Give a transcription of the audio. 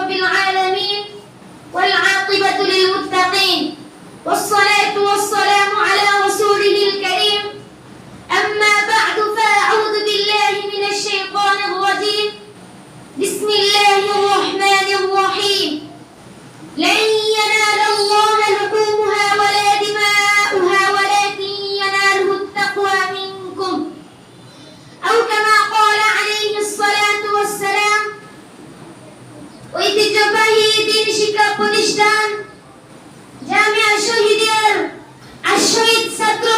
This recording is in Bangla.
رب العالمين والعاقبة للمتقين ঐতিহ্যবাহী দিন শিক্ষা প্রতিষ্ঠান জামিয়া শহীদের আর শহীদ ছাত্র